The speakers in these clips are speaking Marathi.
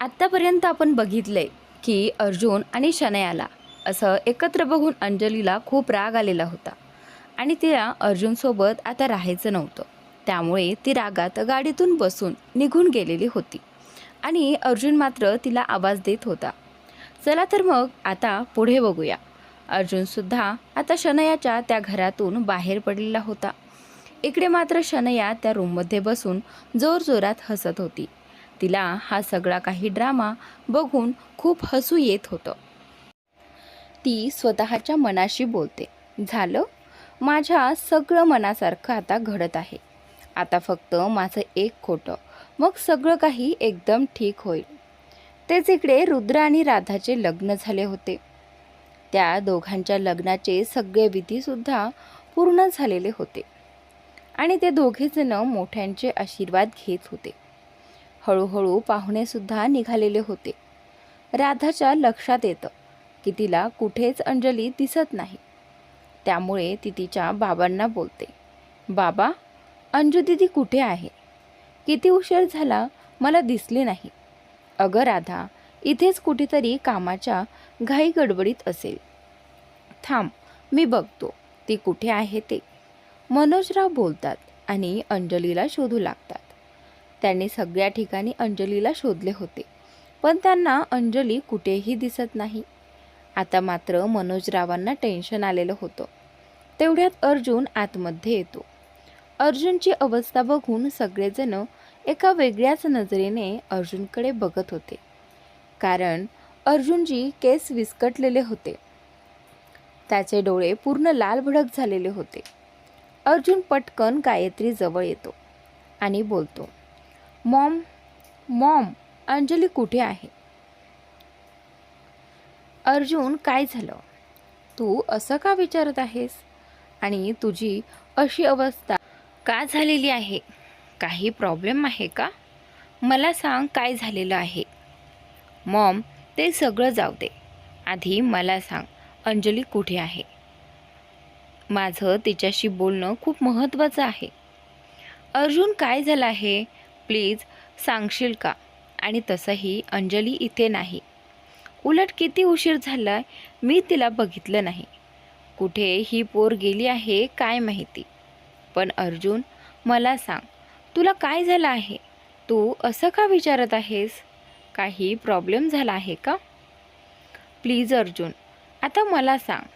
आत्तापर्यंत आपण बघितले की अर्जुन आणि शनयाला असं एकत्र बघून अंजलीला खूप राग आलेला होता. आणि तिला अर्जुनसोबत आता राहायचं नव्हतं. त्यामुळे ती रागात गाडीतून बसून निघून गेलेली होती. आणि अर्जुन मात्र तिला आवाज देत होता. चला तर मग आता पुढे बघूया. अर्जुनसुद्धा आता शनयाच्या त्या घरातून बाहेर पडलेला होता. इकडे मात्र शनया त्या रूममध्ये बसून जोरजोरात हसत होती. तिला हा सगळा काही ड्रामा बघून खूप हसू येत होतं. ती स्वतःच्या मनाशी बोलते. झालं? माझ्या सगळं मनासारखं आता घडत आहे. आता फक्त माझं एक खोटं. मग सगळं काही एकदम ठीक होईल. तेच इकडे रुद्र आणि राधाचे लग्न झाले होते. त्या दोघांच्या लग्नाचे सगळे विधीसुद्धा पूर्ण झालेले होते. आणि ते दोघेजणं मोठ्यांचे आशीर्वाद घेत होते. हळूहळू पाहुणेसुद्धा निघालेले होते. राधाच्या लक्षात येतं की तिला कुठेच अंजली दिसत नाही. त्यामुळे ती तिच्या बाबांना बोलते बाबा अंजू दिदी कुठे आहे? किती उशीर झाला मला दिसली नाही. अगं राधा इथेच कुठेतरी कामाच्या घाई गडबडीत असेल. थांब मी बघतो ती कुठे आहे ते. मनोजराव बोलतात आणि अंजलीला शोधू लागतात. त्यांनी सगळ्या ठिकाणी अंजलीला शोधले होते. पण त्यांना अंजली कुठेही दिसत नाही. आता मात्र मनोजरावांना टेन्शन आलेलं होतं. तेवढ्यात अर्जुन आतमध्ये येतो. अर्जुनची अवस्था बघून सगळेजण एका वेगळ्याच नजरेने अर्जुनकडे बघत होते. कारण अर्जुनजी केस विस्कटलेले होते. त्याचे डोळे पूर्ण लाल भडक झालेले होते. अर्जुन पटकन गायत्री जवळ येतो आणि बोलतो मॉम मॉम अंजली कुठे आहे? अर्जुन काय झालं? तू असं का विचारत आहेस? आणि तुझी अशी अवस्था का झालेली आहे? काही प्रॉब्लेम आहे का? मला सांग काय झालेलं आहे. मॉम ते सगळं जाऊ दे. आधी मला सांग अंजली कुठे आहे? माझं तिच्याशी बोलणं खूप महत्त्वाचं आहे. अर्जुन काय झालं आहे? प्लीज सांगशील का? आणि तसंही अंजली इथे नाही. उलट किती उशीर झाला मी तिला बघितलं नाही. कुठे ही पोर गेली आहे काय माहिती? पण अर्जुन मला सांग तुला काय झालं आहे? तू असं का विचारत आहेस? काही प्रॉब्लेम झाला आहे का? प्लीज अर्जुन आता मला सांग.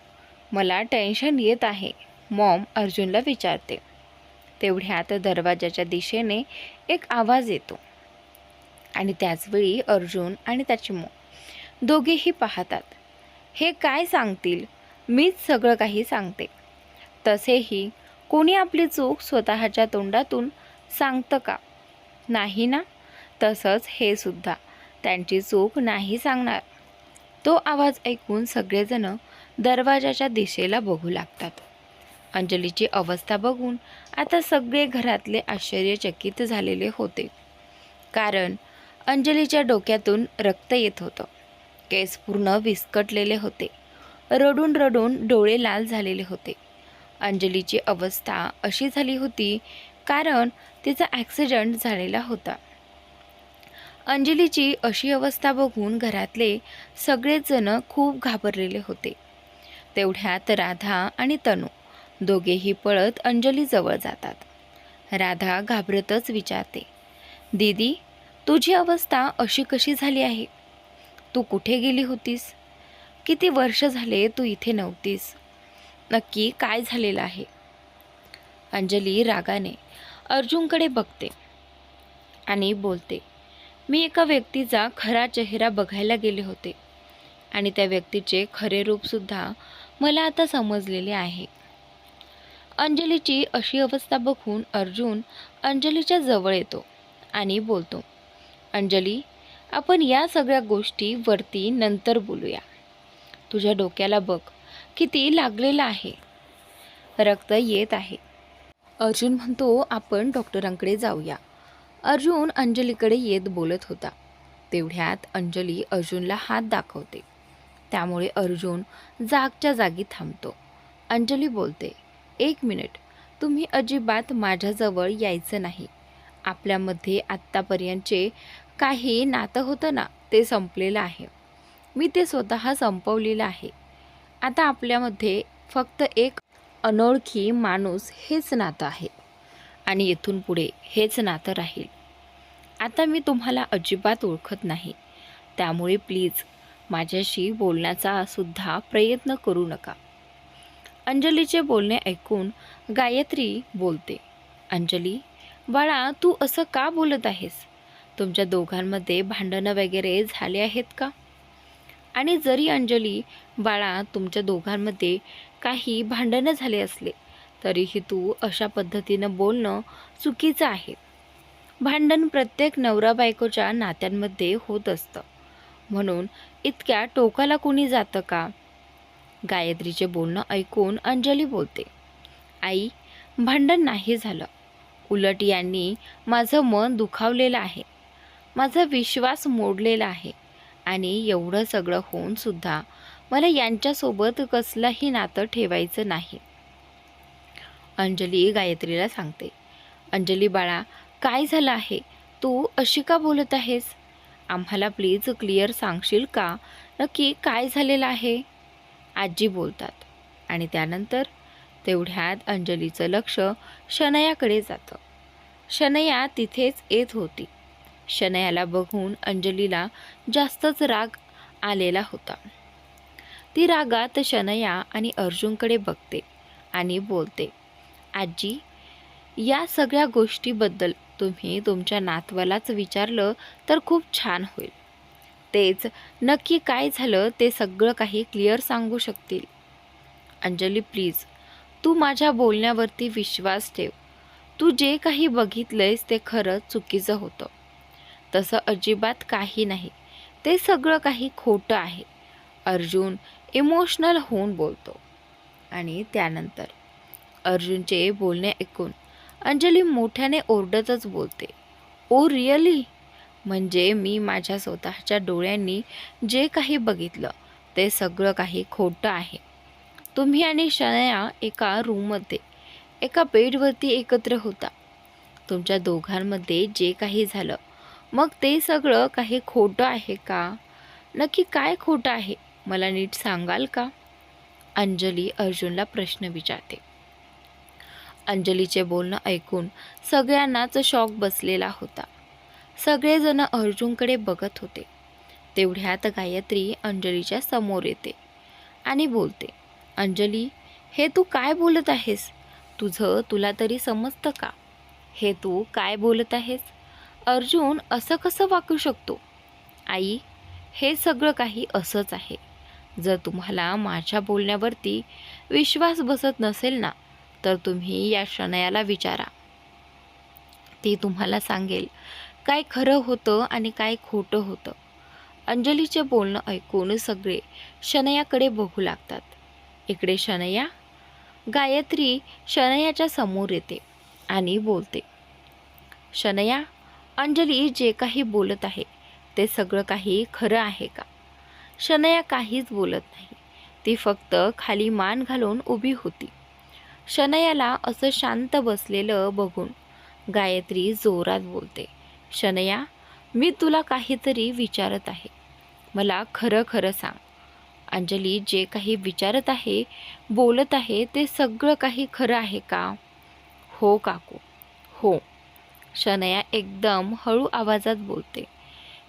मला टेन्शन येत आहे. मॉम अर्जुनला विचारते. तेवढ्यात दरवाजाच्या दिशेने एक आवाज येतो. आणि त्याचवेळी अर्जुन आणि त्याची मो दोघेही पाहतात. हे काय सांगतील? मीच सगळं काही सांगते. तसेही कोणी आपली चूक स्वतःच्या तोंडातून सांगतं का? नाही ना? तसंच हे सुद्धा त्यांची चूक नाही सांगणार. तो आवाज ऐकून सगळेजण दरवाजाच्या दिशेला बघू लागतात. अंजलीची अवस्था बघून आता सगळे घरातले आश्चर्यचकित झालेले होते. कारण अंजलीच्या डोक्यातून रक्त येत होतं. केस पूर्ण विस्कटलेले होते. रडून रडून डोळे लाल झालेले होते. अंजलीची अवस्था अशी झाली होती कारण तिचा ॲक्सिडंट झालेला होता. अंजलीची अशी अवस्था बघून घरातले सगळेजण खूप घाबरलेले होते. तेवढ्यात राधा आणि तनू दोघेही पळत अंजलीजवळ जातात. राधा घाबरतच विचारते दीदी तुझी अवस्था अशी कशी झाली आहे? तू कुठे गेली होतीस? किती वर्ष झाले तू इथे नव्हतीस? नक्की काय झालेलं आहे? अंजली रागाने अर्जुनकडे बघते आणि बोलते मी एका व्यक्तीचा खरा चेहरा बघायला गेले होते आणि त्या व्यक्तीचे खरे रूपसुद्धा मला आता समजलेले आहे. अंजलीची अशी अवस्था बघून अर्जुन अंजलीच्या जवळ येतो आणि बोलतो अंजली आपण या सगळ्या गोष्टी वरती नंतर बोलूया. तुझ्या डोक्याला बघ किती लागलेलं आहे. रक्त येत आहे. अर्जुन म्हणतो आपण डॉक्टरांकडे जाऊया. अर्जुन अंजलीकडे येत बोलत होता. तेवढ्यात अंजली अर्जुनला हात दाखवते. त्यामुळे अर्जुन जागच्या जागी थांबतो. अंजली बोलते एक मिनिट. तुम्ही अजिबात माझ्याजवळ यायचं नाही. आपल्यामध्ये आत्तापर्यंतचे काही नातं होतं ना ते संपलेलं आहे. मी ते स्वतः संपवलेलं आहे. आता आपल्यामध्ये फक्त एक अनोळखी माणूस हेच नातं आहे. आणि इथून पुढे हेच नातं राहील. आता मी तुम्हाला अजिबात ओळखत नाही. त्यामुळे प्लीज माझ्याशी बोलण्याचा सुद्धा प्रयत्न करू नका. अंजलीचे बोलणे ऐकून गायत्री बोलते अंजली बाळा तू असं का बोलत आहेस? तुमच्या दोघांमध्ये भांडणं वगैरे झाले आहेत का? आणि जरी अंजली बाळा तुमच्या दोघांमध्ये काही भांडणं झाले असले तरीही तू अशा पद्धतीनं बोलणं चुकीचं आहे. भांडण प्रत्येक नवरा बायकोच्या नात्यांमध्ये होत असतं. म्हणून इतक्या टोकाला कोणी जातं का? गायत्रीचे बोलणं ऐकून अंजली बोलते आई भांडण नाही झालं. उलट यांनी माझं मन दुखावलेलं आहे. माझा विश्वास मोडलेला आहे. आणि एवढं सगळं होऊन सुद्धा मला यांच्यासोबत कसलंही नातं ठेवायचं नाही. अंजली गायत्रीला सांगते अंजली बाळा काय झालं आहे? तू अशी का बोलत आहेस? आम्हाला प्लीज क्लिअर सांगशील का? नक्की काय झालेलं आहे? आजी बोलतात. आणि त्यानंतर तेवढ्यात अंजलीचं लक्ष शनयाकडे जातं. शनया तिथेच येत होती. शनयाला बघून अंजलीला जास्तच राग आलेला होता. ती रागात शनया आणि अर्जुनकडे बघते आणि बोलते आजी या सगळ्या गोष्टीबद्दल तुम्ही तुमच्या नातवालाच विचारलं तर खूप छान होईल. तेच. नक्की काय झालं ते सगळं काही क्लिअर सांगू शकतील. अंजली प्लीज तू माझ्या बोलण्यावरती विश्वास ठेव. तू जे काही बघितलंयस ते खरं चुकीचं होतं. तसं अजिबात काही नाही. ते सगळं काही खोटं आहे. अर्जुन इमोशनल होऊन बोलतो. आणि त्यानंतर अर्जुनचे बोलणे ऐकून अंजली मोठ्याने ओरडतच बोलते. Oh really? म्हणजे मी माझ्या स्वतःच्या डोळ्यांनी जे काही बघितलं ते सगळं काही खोटं आहे. तुम्ही आणि शनया एका रूममध्ये एका बेडवरती एकत्र होता. तुमच्या दोघांमध्ये जे काही झालं मग ते सगळं काही खोटं आहे का? नक्की काय खोटं आहे मला नीट सांगाल का? अंजली अर्जुनला प्रश्न विचारते. अंजलीचे बोलणं ऐकून सगळ्यांनाच शॉक बसलेला होता. सगळेजण अर्जुनकडे बघत होते. तेवढ्यात गायत्री अंजलीच्या समोर येते आणि बोलते अंजली हे तू काय बोलत आहेस? तुझं तुला तरी समजतं का? हे तू काय बोलत आहेस? अर्जुन असं कसं वाकू शकतो? आई हे सगळं काही असंच आहे. जर तुम्हाला माझ्या बोलण्यावरती विश्वास बसत नसेल ना तर तुम्ही या शनयाला विचारा. ती तुम्हाला सांगेल काय खरं होतं आणि काय खोटं होतं? अंजलीचे बोलणं ऐकून सगळे शनयाकडे बघू लागतात. इकडे शनया गायत्री शनयाच्या समोर येते आणि बोलते. शनया अंजली जे काही बोलत आहे ते सगळं काही खरं आहे का? शनया काहीच बोलत नाही. ती फक्त खाली मान घालून उभी होती. शनयाला असं शांत बसलेलं बघून गायत्री जोरात बोलते. शनया मी तुला काहीतरी विचारत आहे. मला खरं खरं सांग. अंजली जे काही विचारत आहे बोलत आहे ते सगळं काही खरं आहे का? हो काकू. हो. शनया एकदम हळू आवाजात बोलते.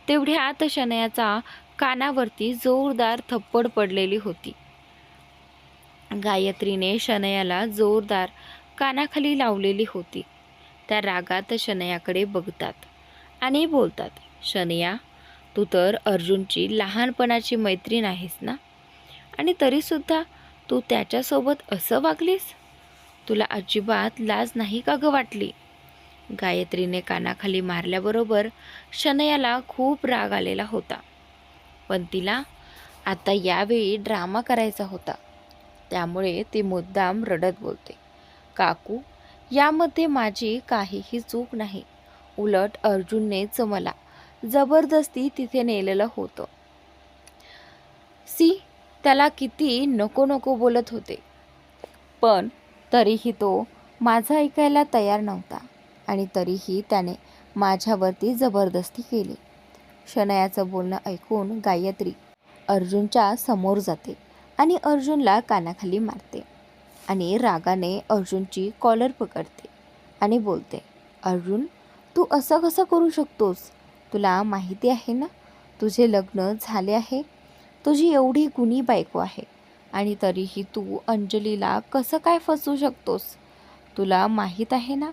तेवढ्यात शनयाचा कानावरती जोरदार थप्पड पडलेली होती. गायत्रीने शनयाला जोरदार कानाखाली लावलेली होती. त्या रागात शनयाकडे बघतात. आणि बोलतात शनया तू तर अर्जुनची लहानपणाची मैत्रीण आहेस ना? आणि तरीसुद्धा तू त्याच्यासोबत असं वागलीस? तुला अजिबात लाज नाही का गं वाटली? गायत्रीने कानाखाली मारल्याबरोबर शनयाला खूप राग आलेला होता. पण तिला आता यावेळी ड्रामा करायचा होता. त्यामुळे ती मुद्दाम रडत बोलते. काकू यामध्ये माझी काहीही चूक नाही. उलट अर्जुननेच मला जबरदस्ती तिथे नेलेलं होतं. सी त्याला किती नको नको बोलत होते. पण तरीही तो माझा ऐकायला तयार नव्हता आणि तरीही त्याने माझ्यावरती जबरदस्ती केली. शनयाचं बोलणं ऐकून गायत्री अर्जुनच्या समोर जाते आणि अर्जुनला कानाखाली मारते आणि रागाने अर्जुनची कॉलर पकडते आणि बोलते अर्जुन तू असं कसं करू शकतोस? तुला माहिती आहे ना? तुझे लग्न झाले आहे. तुझी एवढी गुणी बायको आहे. आणि तरीही तू अंजलीला कसं काय फसवू शकतोस? तुला माहीत आहे ना?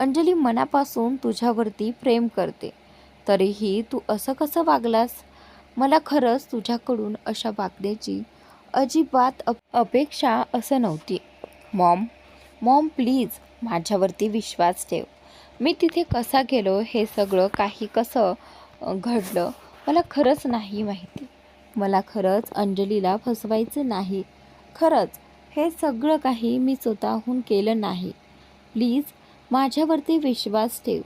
अंजली मनापासून तुझ्यावरती प्रेम करते. तरीही तू असं कसं वागलास? मला खरंच तुझ्याकडून अशा वागण्याची अजिबात अप अपेक्षा असं नव्हती. मॉम मॉम प्लीज माझ्यावरती विश्वास ठेव. मी तिथे कसा गेलो हे सगळं काही कसं घडलं मला खरंच नाही माहिती. मला खरंच अंजलीला फसवायचं नाही. खरंच हे सगळं काही मी स्वतःहून केलं नाही. प्लीज माझ्यावरती विश्वास ठेव.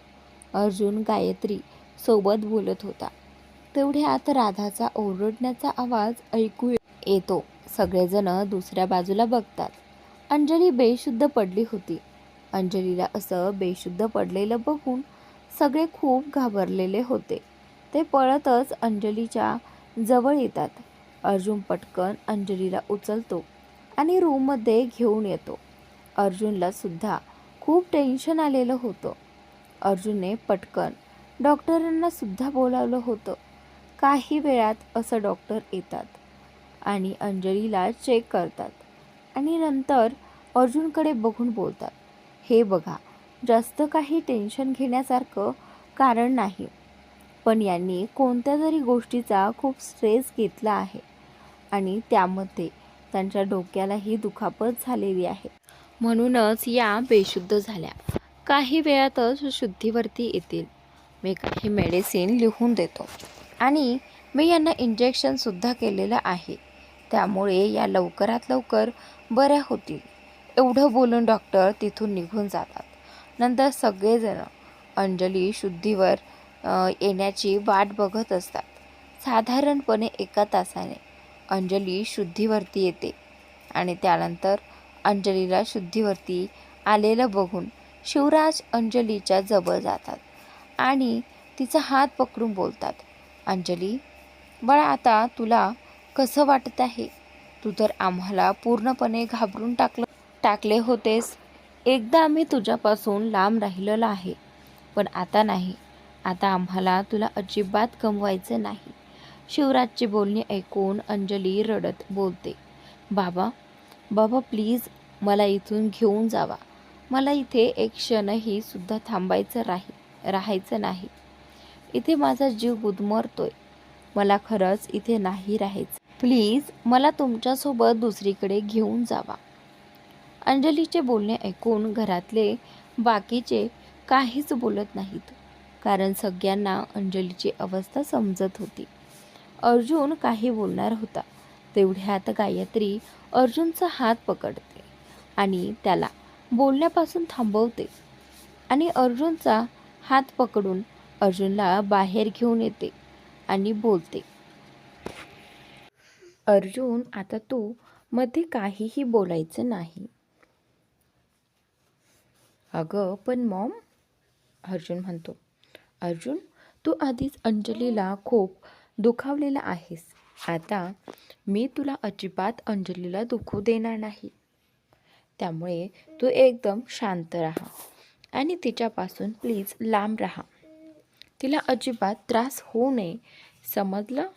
अर्जुन गायत्री सोबत बोलत होता. तेवढ्यात राधाचा ओरडण्याचा आवाज ऐकू येतो. सगळेजण दुसऱ्या बाजूला बघतात. अंजली बेशुद्ध पडली होती. अंजलीला असं बेशुद्ध पडलेलं बघून सगळे खूप घाबरलेले होते. ते पळतच अंजलीच्या जवळ येतात. अर्जुन पटकन अंजलीला उचलतो आणि रूममध्ये घेऊन येतो. अर्जुनला सुद्धा खूप टेन्शन आलेलं होतं. अर्जुनने पटकन डॉक्टरांना सुद्धा बोलावलं होतं. काही वेळात असं डॉक्टर येतात आणि अंजलीला चेक करतात आणि नंतर अर्जुनकडे बघून बोलतात. हे बघा जास्त काही टेन्शन घेण्यासारखं कारण नाही. पण यांनी कोणत्या तरी गोष्टीचा खूप स्ट्रेस घेतला आहे आणि त्यामध्ये त्यांच्या डोक्यालाही दुखापत झालेली आहे. म्हणूनच या बेशुद्ध झाल्या. काही वेळातच शुद्धीवरती येतील. मी काही मेडिसिन लिहून देतो. आणि मी यांना इंजेक्शनसुद्धा केलेलं आहे. त्यामुळे या लवकरात लवकर बऱ्या होतील. एवढं बोलून डॉक्टर तिथून निघून जातात. नंतर सगळेजण अंजली शुद्धीवर येण्याची वाट बघत असतात. साधारणपणे एका तासाने अंजली शुद्धीवरती येते आणि त्यानंतर अंजलीला शुद्धीवरती आलेलं बघून शिवराज अंजलीच्या जवळ जातात आणि तिचा हात पकडून बोलतात अंजली बाळा आता तुला कसं वाटत आहे? तू तर आम्हाला पूर्णपणे घाबरून टाकलं. टाकले होतेस. एकदा आम्ही तुझ्यापासून लांब राहिलेलो आहे. पण आता नाही. आता आम्हाला तुला अजिबात गमवायचं नाही. शिवराजची बोलणी ऐकून अंजली रडत बोलते. बाबा बाबा प्लीज मला इथून घेऊन जावा. मला इथे एक क्षणही सुद्धा थांबायचं राही राहायचं नाही. इथे माझा जीव गुदमरतोय मला खरंच इथे नाही राहायचं. प्लीज मला तुमच्यासोबत दुसरीकडे घेऊन जावा. अंजलीचे बोलणे ऐकून घरातले बाकीचे काहीच बोलत नाहीत कारण सगळ्यांना अंजलीची अवस्था समजत होती. अर्जुन काही बोलणार होता. तेवढ्यात गायत्री अर्जुनचा हात पकडते आणि त्याला बोलण्यापासून थांबवते आणि अर्जुनचा हात पकडून अर्जुनला बाहेर घेऊन येते आणि बोलते अर्जुन आता तू मध्ये काहीही बोलायचं नाही. अगं पण मॉम अर्जुन म्हणतो अर्जुन तू आधीच अंजलीला खूप दुखावलेला आहेस. आता मी तुला अजिबात अंजलीला दुखू देणार नाही. त्यामुळे तू एकदम शांत राहा आणि तिच्यापासून प्लीज लांब राहा. तिला अजिबात त्रास होऊ नये. समजलं?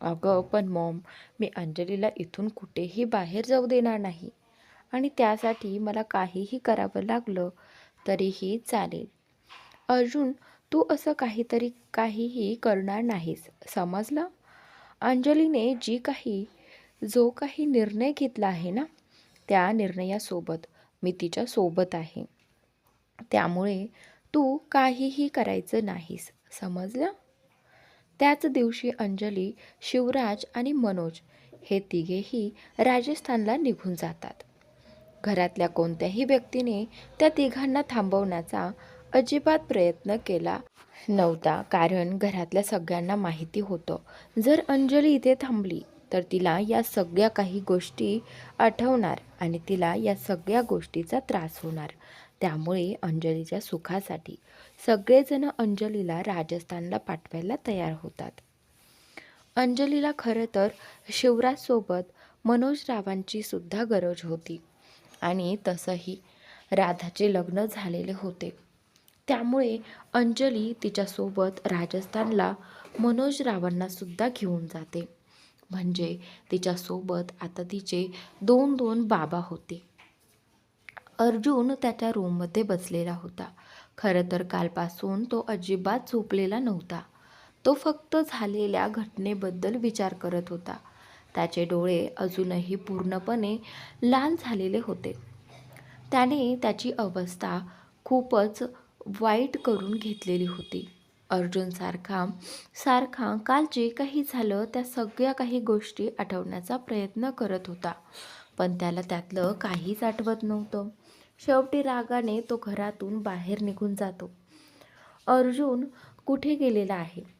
अगं पण मॉम मी अंजलीला इथून कुठेही बाहेर जाऊ देणार नाही. आणि त्यासाठी मला काहीही करावं लागलं तरीही चालेल. अर्जुन तू असं काहीतरी काहीही करणार नाहीस समजलं? अंजलीने जी काही जो काही निर्णय घेतला आहे ना त्या निर्णयासोबत मी तिच्या सोबत आहे. त्यामुळे तू काहीही करायचं नाहीस समजलं? त्याच दिवशी अंजली शिवराज आणि मनोज हे तिघेही राजस्थानला निघून जातात. घरातल्या कोणत्याही व्यक्तीने त्या तिघांना थांबवण्याचा अजिबात प्रयत्न केला नव्हता कारण घरातल्या सगळ्यांना माहिती होतं. जर अंजली इथे थांबली तर तिला या सगळ्या काही गोष्टी आठवणार आणि तिला या सगळ्या गोष्टीचा त्रास होणार. त्यामुळे अंजलीच्या सुखासाठी सगळेजण अंजलीला राजस्थानला पाठवायला तयार होतात. अंजलीला खरं तर शिवराजसोबत मनोज रावांची सुद्धा गरज होती. आणि तसंही राधाचे लग्न झालेले होते. त्यामुळे अंजली तिच्यासोबत राजस्थानला मनोज रावांनासुद्धा घेऊन जाते. म्हणजे तिच्यासोबत आता तिचे दोन दोन बाबा होते. अर्जुन त्याच्या रूममध्ये बसलेला होता. खरं तर कालपासून तो अजिबात झोपलेला नव्हता. तो फक्त झालेल्या घटनेबद्दल विचार करत होता. त्याचे डोळे अजूनही पूर्णपणे लाल झालेले होते. त्याने त्याची अवस्था खूपच वाईट करून घेतलेली होती. अर्जुनसारखा सारखा काल जे काही झालं त्या सगळ्या काही गोष्टी आठवण्याचा प्रयत्न करत होता. पण त्याला त्यातलं काहीच आठवत नव्हतं. शेवटी रागाने तो घरातून बाहेर निघून जातो. अर्जुन कुठे गेलेला आहे?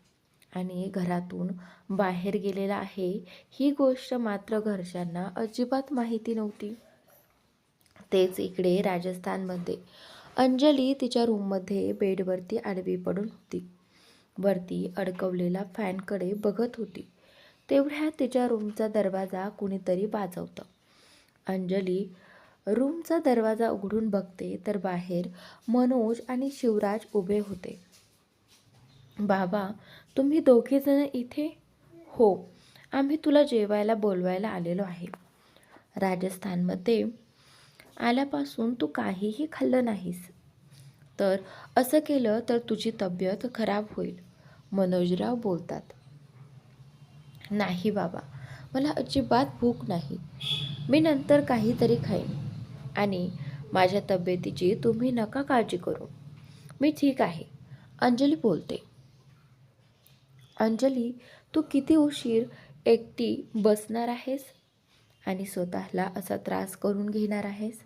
आणि घरातून बाहेर गेलेला आहे. ही गोष्ट मात्र घरच्यांना अजिबात माहिती नव्हती. तेच इकडे राजस्थानमध्ये. अंजली तिच्या रूममध्ये बेडवरती आडवी पडून होती. वरती अडकवलेला फॅनकडे बघत होती. तेवढ्यात तिच्या रूमचा दरवाजा कुणीतरी वाजवतं अंजली रूमचा दरवाजा उघडून बघते तर बाहेर मनोज आणि शिवराज उभे होते. बाबा तुम्ही दोघेजण इथे? हो आम्ही तुला जेवायला बोलवायला आलेलो आहे. राजस्थानमध्ये आल्यापासून तू काहीही खाल्लं नाहीस. तर असं केलं तर तुझी तब्येत खराब होईल मनोजराव बोलतात. नाही बाबा मला अजिबात भूक नाही. मी नंतर काहीतरी खाईन आणि माझ्या तब्येतीची तुम्ही नका काळजी करू. मी ठीक आहे अंजली बोलते. अंजली तू किती उशीर एकटी बसणार आहेस? आणि स्वतःला असा त्रास करून घेणार आहेस?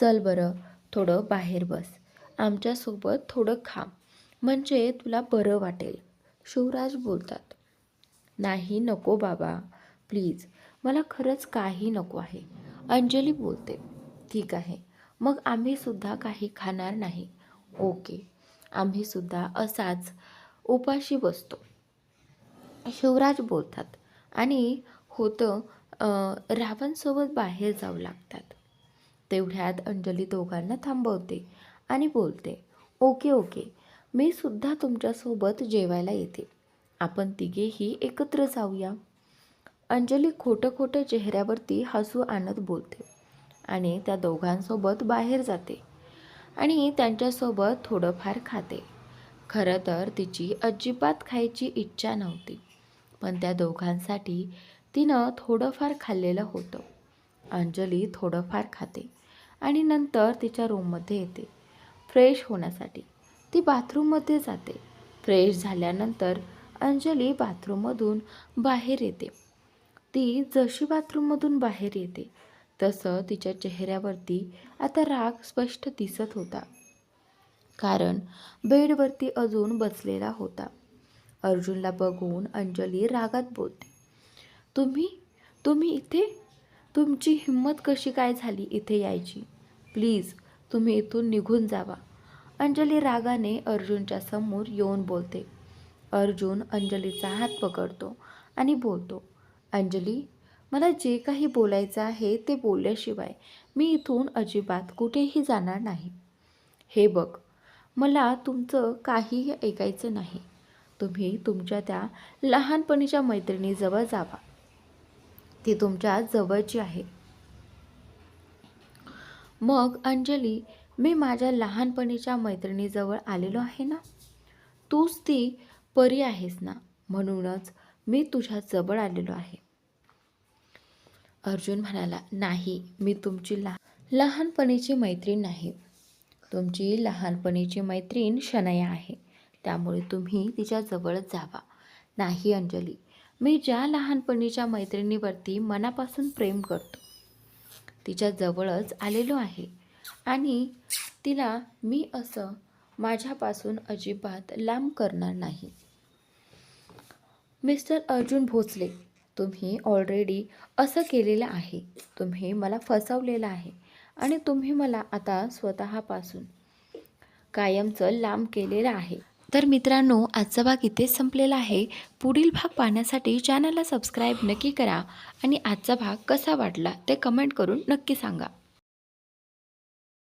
चल बरं थोडं बाहेर बस. आमच्यासोबत थोडं खा म्हणजे तुला बरं वाटेल. शिवराज बोलतात. नाही नको बाबा. प्लीज. मला खरंच काही नको आहे. अंजली बोलते. ठीक आहे. मग आम्हीसुद्धा काही खाणार नाही. ओके. आम्हीसुद्धा असाच उपाशी बसतो. शिवराज बोलतात. आणि होतं रावणसोबत बाहेर जाऊ लागतात. तेवढ्यात अंजली दोघांना थांबवते आणि बोलते ओके ओके मी सुद्धा तुमच्यासोबत जेवायला येते. आपण तिघेही एकत्र जाऊया. अंजली खोटं खोटं चेहऱ्यावरती हसू आणत बोलते आणि त्या दोघांसोबत बाहेर जाते आणि त्यांच्यासोबत थोडंफार खाते. खरं तर तिची अजिबात खायची इच्छा नव्हती. पण त्या दोघांसाठी तिनं थोडंफार खाल्लेलं होतं. अंजली थोडंफार खाते आणि नंतर तिच्या रूममध्ये येते फ्रेश होण्यासाठी. ती बाथरूममध्ये जाते. फ्रेश झाल्यानंतर अंजली बाथरूममधून बाहेर येते. ती जशी बाथरूममधून बाहेर येते तसं तिच्या चेहऱ्यावरती आता राग स्पष्ट दिसत होता. कारण बेडवरती अजून बसलेला होता. अर्जुनला बघून अंजली रागात बोलते तुम्ही तुम्ही इथे तुमची हिंमत कशी काय झाली इथे यायची? प्लीज तुम्ही इथून निघून जावा. अंजली रागाने अर्जुनच्या समोर येऊन बोलते. अर्जुन अंजलीचा हात पकडतो आणि बोलतो अंजली मला जे काही बोलायचं आहे ते बोलल्याशिवाय मी इथून अजिबात कुठेही जाणार नाही. हे बघ मला तुमचं काहीही ऐकायचं नाही. तुम्ही तुमच्या त्या लहानपणीच्या मैत्रिणीजवळ जावा. ती तुमच्या जवळची आहे. मग अंजली मी माझ्या लहानपणीच्या मैत्रिणीजवळ आलेलो आहे ना? तूच ती परी आहेस ना? म्हणूनच मी तुझ्या जवळ आलेलो आहे. अर्जुन म्हणाला नाही मी तुमची लहा लहानपणीची मैत्रीण नाही. तुमची लहानपणीची मैत्रीण शनया आहे. त्यामुळे तुम्ही तिच्याजवळच जावा. नाही अंजली. मी ज्या लहानपणीच्या मैत्रिणीवरती मनापासून प्रेम करतो तिच्या जवळच आलेलो आहे. आणि तिला मी असं माझ्यापासून अजिबात लांब करणार नाही. मिस्टर अर्जुन भोसले तुम्ही ऑलरेडी असं केलेलं आहे. तुम्ही मला फसवलेलं आहे आणि तुम्ही मला आता स्वतःपासून कायमचं लांब केलेलं आहे. तर मित्रांनो आजचा भाग इथेच संपलेला आहे. पुढील भाग पाहण्यासाठी चॅनलला सबस्क्राईब नक्की करा आणि आजचा भाग कसा वाटला ते कमेंट करून नक्की सांगा.